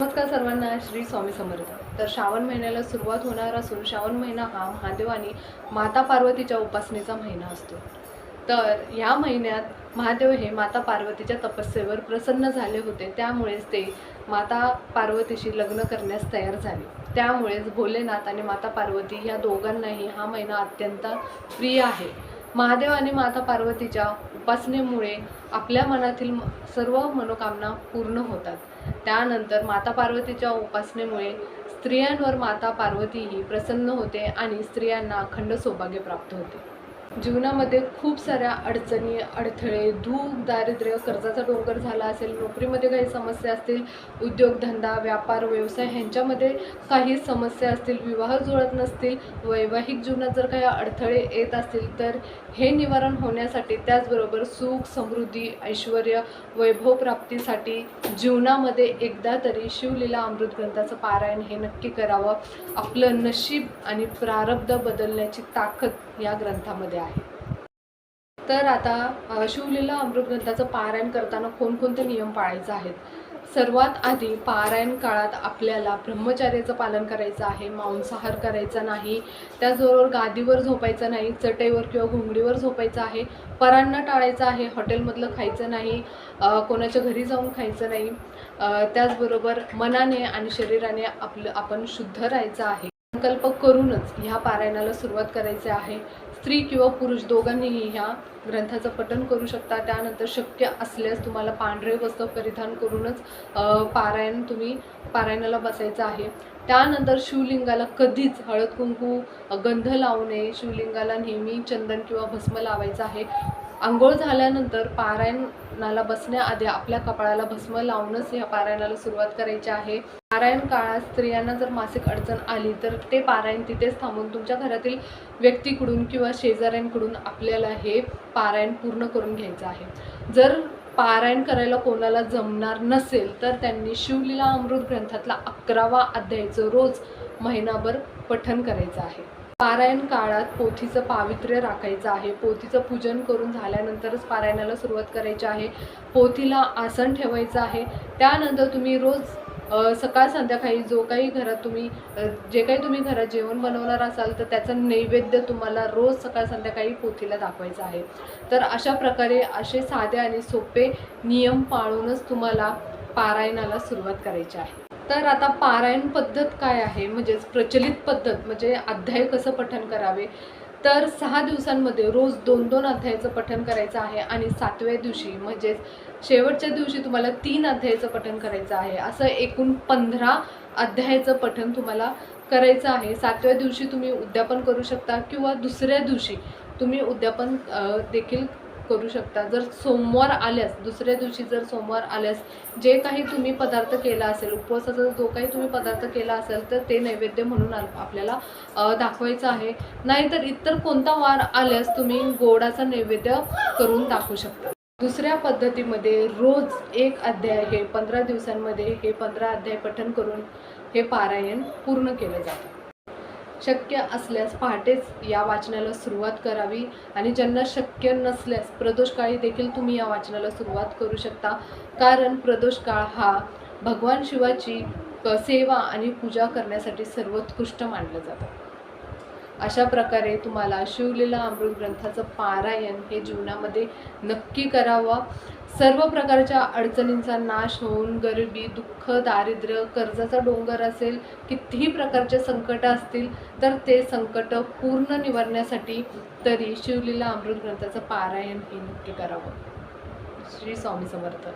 नमस्कार सर्वांना श्री स्वामी समर्थ. तर श्रावण महिन्याला सुरुवात होणार असून श्रावण महिना हा महादेव आणि माता पार्वतीच्या उपासनेचा महिना असतो. तर या महिन्यात महादेव हे माता पार्वतीच्या तपस्येवर प्रसन्न झाले होते. त्यामुळेच ते माता पार्वतीशी लग्न करण्यास तयार झाले. त्यामुळेच भोलेनाथ आणि माता पार्वती या दोघांनाही हा महिना अत्यंत प्रिय आहे. महादेव आणि माता पार्वतीच्या उपासनेमुळे आपल्या मनातील सर्व मनोकामना पूर्ण होतात. त्यानंतर माता पार्वतीच्या उपासनेमुळे स्त्रियांवर माता पार्वती ही प्रसन्न होते आणि स्त्रियांना अखंड सौभाग्य प्राप्त होते. जीवनामध्ये खूप साऱ्या अडचणी अडथळे धूप दारिद्र्य कर्जाचा डोंगर झाला असेल नोकरीमध्ये काही समस्या असतील उद्योगधंदा व्यापार व्यवसाय ह्यांच्यामध्ये काही समस्या असतील विवाह जुळत नसतील वैवाहिक जीवनात जर काही अडथळे येत असतील तर हे निवारण होण्यासाठी त्याचबरोबर सुख समृद्धी ऐश्वर वैभव प्राप्तीसाठी जीवनामध्ये एकदा तरी शिवलीला अमृत ग्रंथाचं पारायण हे नक्की करावं. आपलं नशीब आणि प्रारब्ध बदलण्याची ताकद या ग्रंथामध्ये आहे. तर आता शिवलीला अमृतग्रंथाचं पारायण करताना कोणकोणते नियम पाळायचे आहेत? सर्वात आधी पारायण काळात आपल्याला ब्रह्मचार्याचं पालन करायचं आहे मांसाहार करायचा नाही त्याचबरोबर गादीवर झोपायचं नाही चटईवर किंवा घोंगडीवर झोपायचं आहे परांना टाळायचं आहे हॉटेलमधलं खायचं नाही कोणाच्या घरी जाऊन खायचं नाही त्याचबरोबर मनाने आणि शरीराने आपलं आपण शुद्ध राहायचं आहे. संकल्प करूनच ह्या पारायणाला सुरुवात करायची आहे. स्त्री किंवा पुरुष दोघांनीही ह्या ग्रंथाचं पठण करू शकता. त्यानंतर शक्य असल्यास तुम्हाला पांढरे वस्त्र परिधान करूनच पारायण तुम्ही पारायणाला बसायचं आहे. त्यानंतर शिवलिंगाला कधीच हळद कुंकू गंध लावू नये. शिवलिंगाला नेहमी चंदन किंवा भस्म लावायचं आहे. आंघोळ झाल्यानंतर पारायणाला बसण्याआधी आपल्या कपाळाला भस्म लावूनच ह्या पारायणाला सुरुवात करायची आहे. पारायण काळात स्त्रियांना जर मासिक अडचण आली तर ते पारायण तिथेच थांबून तुमच्या घरातील व्यक्तीकडून किंवा शेजाऱ्यांकडून आपल्याला हे पारायण पूर्ण करून घ्यायचं आहे. जर पारायण करायला कोणाला जमणार नसेल तर त्यांनी शिवलीला अमृत ग्रंथातला अकरावा अध्यायचं रोज महिनाभर पठण करायचं आहे. पारायण काळात पोथीचं पावित्र्य राखायचं आहे. पोथीचं पूजन करून झाल्यानंतरच पारायणाला सुरुवात करायची आहे. पोथीला आसन ठेवायचं आहे. त्यानंतर तुम्ही रोज सकाळ संध्याकाळी जो काही घरात तुम्ही जे काही तुम्ही घरात जेवण बनवणार असाल तर त्याचं नैवेद्य तुम्हाला रोज सकाळ संध्याकाळी पोथीला दाखवायचं आहे. तर अशा प्रकारे असे साधे आणि सोपे नियम पाळूनच तुम्हाला पारायणाला सुरुवात करायची आहे. तर आता पारायण पद्धत काय आहे? म्हणजेच प्रचलित पद्धत म्हणजे अध्याय कसं पठण करावे? तर सहा दिवसांमध्ये रोज दोन दोन अध्यायाचं पठण करायचं आहे आणि सातव्या दिवशी म्हणजेच शेवटच्या दिवशी तुम्हाला तीन अध्यायाचं पठण करायचं आहे. असं एकूण पंधरा अध्यायाचं पठण तुम्हाला करायचं आहे. सातव्या दिवशी तुम्ही उद्यापन करू शकता किंवा दुसऱ्या दिवशी तुम्ही उद्यापन देखील करू शकता. जर सोमवार आल्यास दुसऱ्या दिवशी जर सोमवार आल्यास जे काही तुम्ही पदार्थ केला असेल उपवासाचा जो काही तुम्ही पदार्थ केला असेल तर ते नैवेद्य म्हणून आपल्याला दाखवायचं आहे. नाहीतर इतर कोणता वार आल्यास तुम्ही गोडाचा नैवेद्य करून दाखवू शकता. दुसऱ्या पद्धतीमध्ये रोज एक अध्याय हे पंधरा दिवसांमध्ये हे पंधरा अध्याय पठण करून हे पारायण पूर्ण केलं जातं. शक्य असल्यास पहाटेच या वाचनाला सुरुवात करावी. आणि ज्यांना शक्य नसल्यास प्रदोषकाळी देखील तुम्ही या वाचनाला सुरुवात करू शकता. कारण प्रदोषकाळ हा भगवान शिवाची सेवा आणि पूजा करण्यासाठी सर्वोत्कृष्ट मानलं जातं. अशा प्रकारे तुम्हाला शिवलीला अमृत ग्रंथाचं पारायण हे जीवनामध्ये नक्की करावं. सर्व प्रकारच्या अडचणींचा नाश होऊन गरिबी दुःख दारिद्र्य कर्जाचा डोंगर असेल कितीही प्रकारचे संकट असतील तर ते संकट पूर्ण निवारण्यासाठी तरी शिवलीला अमृत ग्रंथाचं पारायण हे नक्की करावं. श्री स्वामी समर्थ.